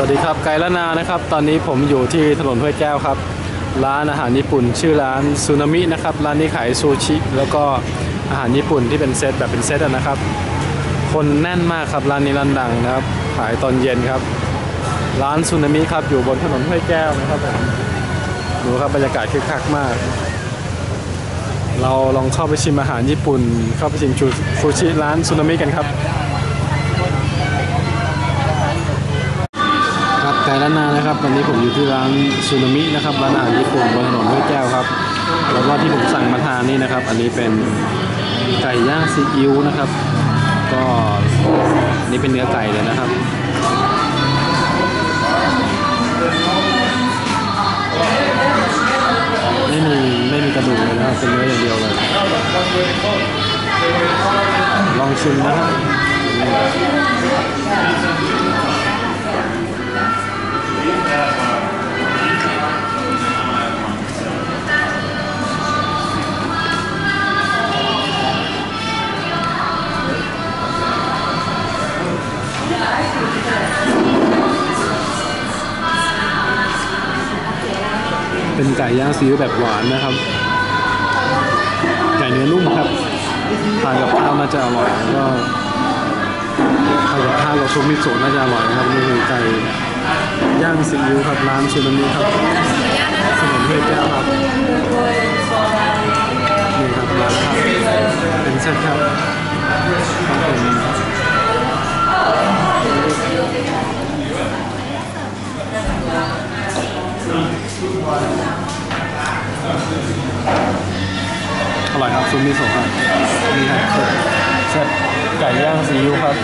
วัสดีครับไกด์ละนานะครับ ตอนนี้ผมอยู่ที่ถนนห้วยแก้วครับ ร้านอาหารญี่ปุ่น ชื่อร้านซูนามินะครับ ร้านนี้ขายซูชิ แล้วก็อาหารญี่ปุ่นที่เป็นเซตแบบเป็นเซตนะครับ คนแน่นมากครับร้านนี้ร้านดังนะครับ ขายตอนเย็นครับ ร้านซูนามิครับอยู่บนถนนห้วยแก้วนะครับผมดูครับบรรยากาศคึกคักมาก เราลองเข้าไปชิมอาหารญี่ปุ่น เข้าไปชิมซูชิร้านซูนามิกันครับ ล้านนานะครับตอนนี้ผมอยู่ที่ร้านซูนามินะครับร้านอาหารญี่ปุ่นบนถนนห้วยแก้วครับแล้วก็ที่ผมสั่งมาทานนี่นะครับ อันนี้เป็นไก่ย่างซีอิ๊วนะครับ ก็นี่เป็นเนื้อไก่เลยนะครับไม่มีไม่มีกระดูกเลยนะครับเป็นเนื้ออย่างเดียวเลยลองชิมนะครับ เป็นไก่ย่างซีอิ๊วแบบหวานนะครับ ไก่เนื้อนุ่มครับทานกับข้าวน่าจะอร่อยแล้วก็ทานกับข้าวกับซุปมิโซะน่าจะอร่อยนะครับนี่คือไก่ย่างซีอิ๊วครับร้านซูนามิครับถนนเทพแก้วครับนี่ครับร้านครับเป็นเซตครับครับ อร่อยครับซุปมิโซะครับนี่ครับเสร็จไก่ย่างซีอิ๊วครับ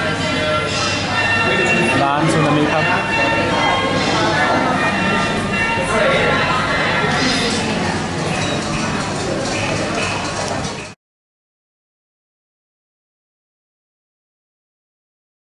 ร้านซูนามิครับ